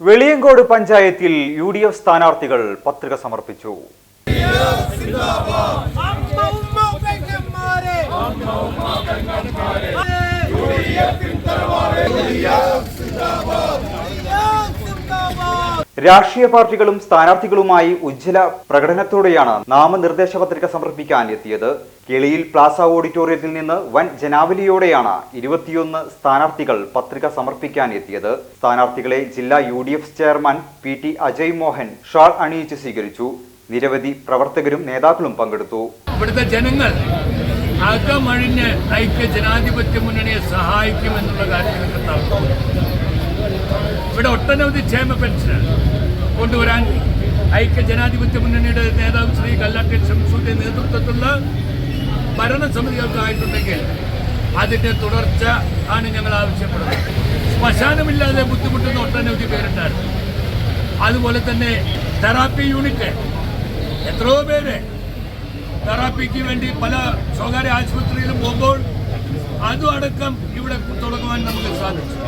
വെളിയങ്കോട് പഞ്ചായത്തിൽ U D F സ്ഥാനാർത്ഥികൾ പത്രിക സമർപ്പിച്ചു. രാഷ്ട്രീയ പാർട്ടികളും സ്ഥാനാർത്ഥികളുമായി ഉജ്ജ്വല പ്രകടനത്തോടെയാണ് നാമനിർദ്ദേശ പത്രിക സമർപ്പിക്കാൻ എത്തിയത്. കിളിയിൽ പ്ലാസ ഓഡിറ്റോറിയത്തിൽ നിന്ന് വൻ ജനാവലിയോടെയാണ് ഇരുപത്തിയൊന്ന് സ്ഥാനാർത്ഥികൾ പത്രിക സമർപ്പിക്കാൻ എത്തിയത്. സ്ഥാനാർത്ഥികളെ ജില്ലാ U chairman P T Ajay Mohan shawl അണിയിച്ച് സ്വീകരിച്ചു. നിരവധി പ്രവർത്തകരും നേതാക്കളും പങ്കെടുത്തു. ഇവിടുത്തെ ജനങ്ങൾ അകമഴിഞ്ഞ് ഐക്യ ജനാധിപത്യ മുന്നണിയെ സഹായിക്കുമെന്നുള്ള കാര്യത്തിൽ. ഇവിടെ ഒട്ടനവധി ക്ഷേമ പെൻഷൻ കൊണ്ടുവരാൻ ഐക്യ ജനാധിപത്യ മുന്നണിയുടെ നേതാവ് ശ്രീ കല്ലാട്ടിൽ ഷംസുന്റെ നേതൃത്വത്തിലുള്ള ഭരണസമിതികൾക്കായിട്ടുണ്ടെങ്കിൽ അതിന്റെ തുടർച്ച ആണ് ഞങ്ങൾ ആവശ്യപ്പെടുന്നത്. ശ്മശാനമില്ലാതെ ബുദ്ധിമുട്ടുന്ന ഒട്ടനവധി പേരുണ്ടായിരുന്നു. അതുപോലെ തന്നെ തെറാപ്പി യൂണിറ്റ് എത്രയോ പേര് തെറാപ്പിക്ക് വേണ്ടി പല സ്വകാര്യ ആശുപത്രിയിലും പോകുമ്പോൾ അതും അടക്കം ഇവിടെ തുടങ്ങുവാൻ നമുക്ക് സാധിച്ചു.